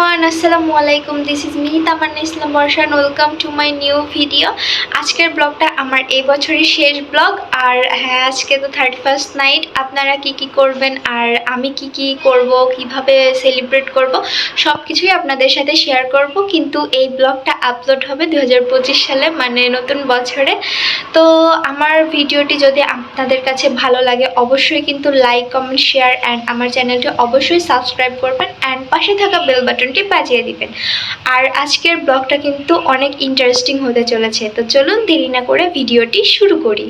আলাইকুম this is me Tamanna Islam বর্ষান welcome to my new video আজকের ব্লগটা আমার এই বছরের শেষ ব্লগ, আর হ্যাঁ আজকে তো থার্টি ফার্স্ট নাইট আপনারা কি কি করবেন, আর আমি কি কি করব, কীভাবে সেলিব্রেট করব সব কিছুই আপনাদের সাথে শেয়ার করব, কিন্তু এই ব্লগটা আপলোড হবে দু হাজার পঁচিশ সালে মানে নতুন বছরে। তো আমার ভিডিওটি যদি আপনাদের কাছে ভালো লাগে, অবশ্যই কিন্তু লাইক কমেন্ট শেয়ার অ্যান্ড আমার চ্যানেলটি অবশ্যই সাবস্ক্রাইব করবেন অ্যান্ড পাশে থাকা বেল বাটনটি বাজিয়ে দিবেন। আর আজকের ব্লগটা কিন্তু অনেক ইন্টারেস্টিং হতে চলেছে। তো চলুন দেরি না করে ভিডিওটি শুরু করি।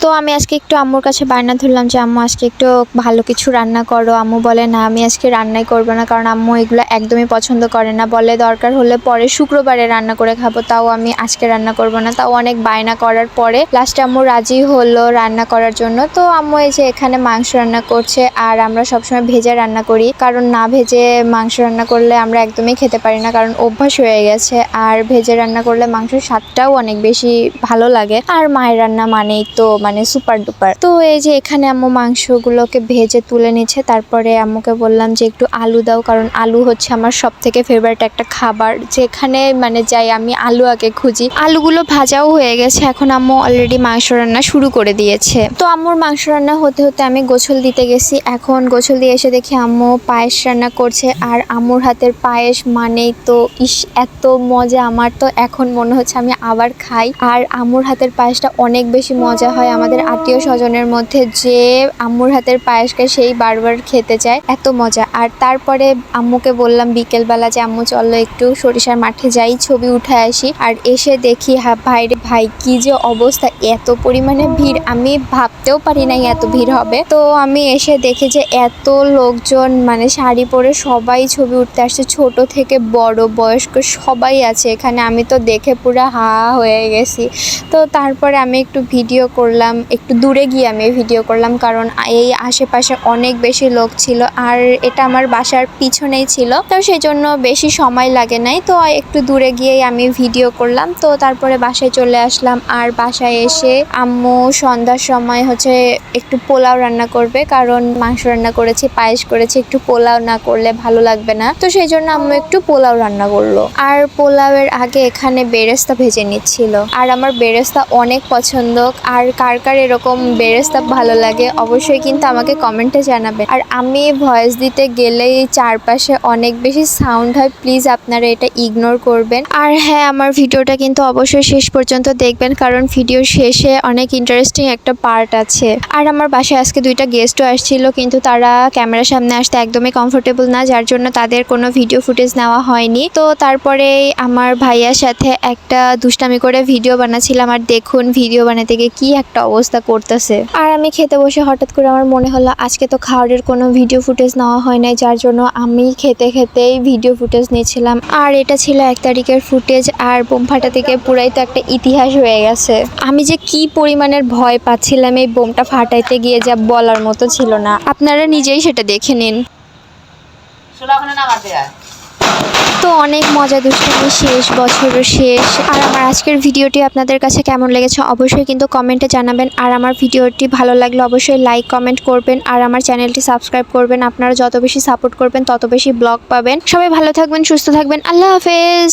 তো আমি আজকে একটু আম্মুর কাছে বায়না ধরলাম যে, আম্মু, আজকে একটু ভালো কিছু রান্না করো। আম্মু বলে, না, আমি আজকে রান্নাই করব না, কারণ আম্মু এগুলো একদমই পছন্দ করে না। বলে, দরকার হলে পরে শুক্রবারে রান্না করে খাব, তাও আমি আজকে রান্না করব না। তাও অনেক বায়না করার পরে লাস্টে আম্মু রাজি হলো রান্না করার জন্য। তো আম্মু এই যে এখানে মাংস রান্না করছে, আর আমরা সবসময় ভেজে রান্না করি। কারণ না ভেজে মাংস রান্না করলে আমরা একদমই খেতে পারি না, কারণ অভ্যাস হয়ে গেছে। আর ভেজে রান্না করলে মাংসের স্বাদটাও অনেক বেশি ভালো লাগে। আর মায়ের রান্না মানেই তো মানে সুপার ডুপার তো এই যে এখানে আম্মু মাংসগুলোকে ভেজে তুলে নিচ্ছে, তারপরে আম্মুকে বললাম যে একটু আলু দাও, কারণ আলু হচ্ছে আমার সব থেকে ফেভারিট একটা খাবার। যেখানে মানে যাই, আমি আলু আগে খুঁজি। আলুগুলো ভাজাও হয়ে গেছে, এখন আম্মু অলরেডি মাংস রান্না শুরু করে দিয়েছে। তো আম্মুর মাংস রান্না হতে হতে আমি গোছল দিতে গেছি। এখন গোছল দিয়ে এসে দেখি আম্মু পায়েস রান্না করছে, আর আম্মুর হাতের পায়েস মানেই তো, ইস, এত মজা। আমার তো এখন মনে হচ্ছে আমি আবার খাই। আর আম্মুর হাতের পায়েসটা অনেক বেশি মজা হয়। আমাদের আত্মীয় স্বজনের মধ্যে যে আম্মুর হাতের পায়েস খায় সেই বারবার খেতে চায়। এত মজা। আর তারপরে আম্মুকে বললাম বিকেলবেলা যে আম্মু চলো একটু সরিষার মাঠে যাই ছবি উঠে আসি। আর এসে দেখি হ্যাঁ ভাইরে ভাই কি যে অবস্থা! এত পরিমাণে ভিড়। আমি ভাবতেও পারি নাই এত ভিড় হবে। তো আমি এসে দেখি যে এত লোকজন মানে শাড়ি পরে সবাই ছবি উঠতে আসছে। ছোট থেকে বড় বয়স্ক সবাই আছে এখানে। আমি তো দেখে পুরো হা হয়ে গেছি। তো তারপরে আমি একটু ভিডিও করলাম। একটু দূরে গিয়ে আমি ভিডিও করলাম কারণ এই আশেপাশে অনেক বেশি লোক ছিল আর এটা আমার বাসার পিছনেই ছিল। তো সেই জন্য বেশি সময় লাগে নাই, তো একটু দূরে গিয়েই আমি ভিডিও করলাম। তো তারপরে বাসায় চলে আসলাম আর বাসায় এসে আম্মু সন্ধ্যার সময় হচ্ছে একটু পোলাও রান্না করবে কারণ মাংস রান্না করেছি, পায়েস করেছি, একটু পোলাও না করলে ভালো লাগবে না। তো সেই জন্য আম্মু একটু পোলাও রান্না করল। আর পোলাওয়ের আগে এখানে বেরেস্তা ভেজে নিচ্ছিল। আর আমার বেরেস্তা অনেক পছন্দ, আর কার কার কার এরকম বেরেস্তা ভালো লাগে, অবশ্যই কিন্তু আমাকে কমেন্টে জানাবেন। আর আমি ভয়েস দিতে গেলেই চারপাশে অনেক বেশি সাউন্ড হয় প্লিজ আপনারা এটা ইগনোর করবেন। আর হ্যাঁ আমার ভিডিওটা কিন্তু অবশ্যই শেষ পর্যন্ত দেখবেন, কারণ ভিডিও শেষে অনেক ইন্টারেস্টিং একটা পার্ট আছে। আর আমার বাসায় আজকে দুইটা গেস্টও আসছিল, কিন্তু তারা ক্যামেরার সামনে আসতে একদমই কমফোর্টেবল না, যার জন্য তাদের কোনো ভিডিও ফুটেজ নেওয়া হয়নি। তো তারপরে আমার ভাইয়ার সাথে একটা দুষ্টামি করে ভিডিও বানাচ্ছিলাম আর দেখুন ভিডিও বানাতে গিয়ে কি একটা অবস্থা করতেছে। আর আমি খেতে বসে হঠাৎ করে আমার মনে হলো, আজকে তো খাওয়ারের কোনো ভিডিও ফুটেজ নেওয়া হয় নাই, যার জন্য আমি খেতে খেতেই ভিডিও ফুটেজ নিয়েছিলাম। আর এটা ছিল এক তারিখের ফুটেজ আর বোম ফাটা থেকে পুরাই তো একটা ইতিহাস হয়ে গেছে। আমি যে কি পরিমাণের ভয় পাচ্ছিলাম, এই বোমটা ফাটাইতে গিয়ে যা বলার মতো ছিল না। আপনারা নিজেই সেটা দেখে নিন। তো অনেক মজা দুষ্টামি শেষ, বছরও শেষ। আর আমার আজকের ভিডিওটি আপনাদের কাছে কেমন লেগেছে অবশ্যই কিন্তু কমেন্টে জানাবেন। আর আমার ভিডিওটি ভালো লাগলে অবশ্যই লাইক কমেন্ট করবেন। আর আমার চ্যানেলটি সাবস্ক্রাইব করবেন। আপনারা যত বেশি সাপোর্ট করবেন, তত বেশি ব্লগ পাবেন। সবাই ভালো থাকবেন, সুস্থ থাকবেন। আল্লাহ হাফেজ।